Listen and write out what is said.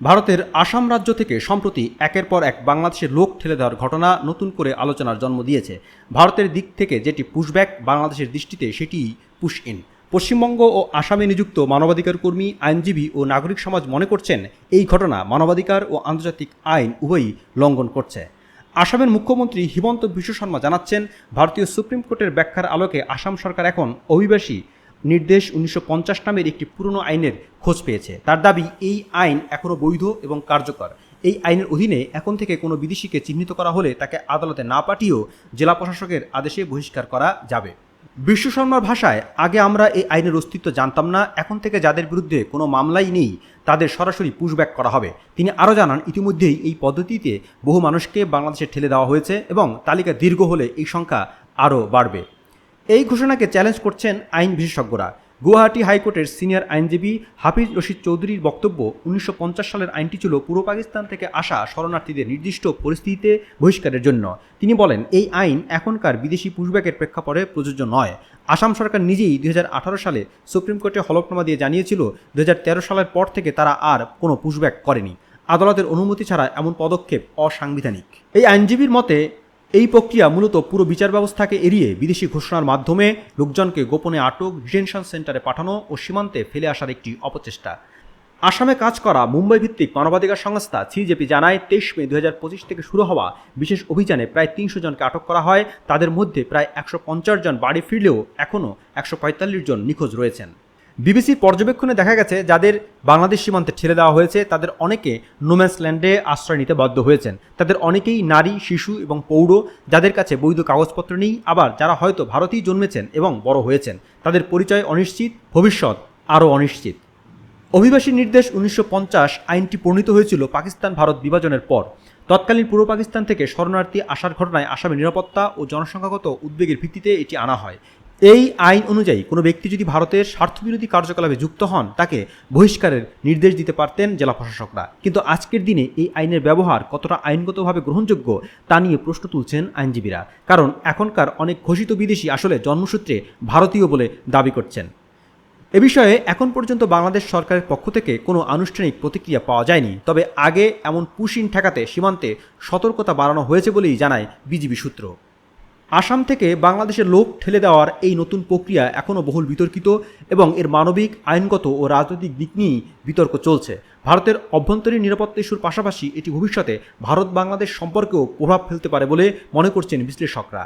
ভারতের আসাম রাজ্য থেকে সম্প্রতি একের পর এক বাংলাদেশের লোক ঠেলে দেওয়ার ঘটনা নতুন করে আলোচনার জন্ম দিয়েছে। ভারতের দিক থেকে যেটি পুশব্যাক বাংলাদেশের দৃষ্টিতে সেটি পুশ ইন পশ্চিমবঙ্গ ও আসামে নিযুক্ত মানবাধিকার কর্মী, আইনজীবী ও নাগরিক সমাজ মনে করছেন, এই ঘটনা মানবাধিকার ও আন্তর্জাতিক আইন উভয়ই লঙ্ঘন করছে। আসামের মুখ্যমন্ত্রী হিমন্ত বিশ্ব শর্মা জানাচ্ছেন, ভারতীয় সুপ্রিম কোর্টের ব্যাখ্যার আলোকে আসাম সরকার এখন অভিবাসী নির্দেশ উনিশশো পঞ্চাশ নামের একটি পুরনো আইনের খোঁজ পেয়েছে। তার দাবি, এই আইন এখনও বৈধ এবং কার্যকর। এই আইনের অধীনে এখন থেকে কোনো বিদেশিকে চিহ্নিত করা হলে তাকে আদালতে না পাঠিয়েও জেলা প্রশাসকের আদেশে বহিষ্কার করা যাবে। বিশ্ব শর্মার ভাষায়, আগে আমরা এই আইনের অস্তিত্ব জানতাম না, এখন থেকে যাদের বিরুদ্ধে কোনো মামলাই নেই, তাদের সরাসরি পুশব্যাক করা হবে। তিনি আরও জানান, ইতিমধ্যেই এই পদ্ধতিতে বহু মানুষকে বাংলাদেশে ঠেলে দেওয়া হয়েছে এবং তালিকা দীর্ঘ হলে এই সংখ্যা আরও বাড়বে। এই ঘোষণাকে চ্যালেঞ্জ করছেন আইন বিশেষজ্ঞরা। গুয়াহাটি হাইকোর্টের সিনিয়র আইনজীবী হাফিজ রশিদ চৌধুরীর বক্তব্য উনিশশো পঞ্চাশ সালের আইনটি ছিল পূর্ব পাকিস্তান থেকে আসা শরণার্থীদের নির্দিষ্ট পরিস্থিতিতে বহিষ্কারের জন্য। তিনি বলেন, এই আইন এখনকার বিদেশি পুশব্যাকের প্রেক্ষাপটে প্রযোজ্য নয়। আসাম সরকার নিজেই দুই হাজার আঠারো সালে সুপ্রিম কোর্টে হলফনামা দিয়ে জানিয়েছিল দু হাজার তেরো সালের পর থেকে তারা আর কোনো পুশব্যাক করেনি। আদালতের অনুমতি ছাড়া এমন পদক্ষেপ অসাংবিধানিক। এই আইনজীবীর মতে এই প্রক্রিয়া মূলত পুরো বিচার ব্যবস্থাকে এড়িয়ে বিদেশি ঘোষণার মাধ্যমে লোকজনকে গোপনে আটক, ডিটেনশন সেন্টারে পাঠানো ও সীমান্তে ফেলে আসার একটি অপচেষ্টা। আসামে কাজ করা মুম্বাই ভিত্তিক মানবাধিকার সংস্থা সিজেপি জানায়, তেইশ মে দু হাজার পঁচিশ থেকে শুরু হওয়া বিশেষ অভিযানে প্রায় তিনশো জনকে আটক করা হয়। তাদের মধ্যে প্রায় একশো পঞ্চাশ জন বাড়ি ফিরলেও এখনও একশো পঁয়তাল্লিশ জন নিখোঁজ রয়েছেন। বিবিসির পর্যবেক্ষণে দেখা গেছে, যাদের বাংলাদেশ সীমান্তে ঠেলে দেওয়া হয়েছে, তাদের অনেকে নোম্যান্সল্যান্ডে আশ্রয় নিতে বাধ্য হয়েছেন। তাদের অনেকেই নারী, শিশু এবং পৌর, যাদের কাছে বৈধ কাগজপত্র নেই, আবার যারা হয়তো ভারতেই জন্মেছেন এবং বড় হয়েছেন। তাদের পরিচয় অনিশ্চিত, ভবিষ্যৎ আরও অনিশ্চিত। অভিবাসী নির্দেশ উনিশশো পঞ্চাশ আইনটি প্রণীত হয়েছিল পাকিস্তান ভারত বিভাজনের পর। তৎকালীন পূর্ব পাকিস্তান থেকে শরণার্থী আসার ঘটনায় আসামের নিরাপত্তা ও জনসংখ্যাগত উদ্বেগের ভিত্তিতে এটি আনা হয়। এই আইন অনুযায়ী কোনো ব্যক্তি যদি ভারতের স্বার্থবিরোধী কার্যকলাপে যুক্ত হন, তাকে বহিষ্কারের নির্দেশ দিতে পারতেন জেলা প্রশাসকরা। কিন্তু আজকের দিনে এই আইনের ব্যবহার কতটা আইনগতভাবে গ্রহণযোগ্য, তা নিয়ে প্রশ্ন তুলছেন আইনজীবীরা। কারণ এখনকার অনেক ঘোষিত বিদেশি আসলে জন্মসূত্রে ভারতীয় বলে দাবি করছেন। এ বিষয়ে এখন পর্যন্ত বাংলাদেশ সরকারের পক্ষ থেকে কোনো আনুষ্ঠানিক প্রতিক্রিয়া পাওয়া যায়নি। তবে আগে এমন পুশিন ঠেকাতে সীমান্তে সতর্কতা বাড়ানো হয়েছে বলেই জানায় বিজিবি সূত্র। আসাম থেকে বাংলাদেশে লোক ঠেলে দেওয়ার এই নতুন প্রক্রিয়া এখনও বহুল বিতর্কিত এবং এর মানবিক, আইনগত ও রাজনৈতিক দিক নিয়েই বিতর্ক চলছে। ভারতের অভ্যন্তরীণ নিরাপত্তা ইস্যুর পাশাপাশি এটি ভবিষ্যতে ভারত বাংলাদেশ সম্পর্কেও প্রভাব ফেলতে পারে বলে মনে করছেন বিশ্লেষকরা।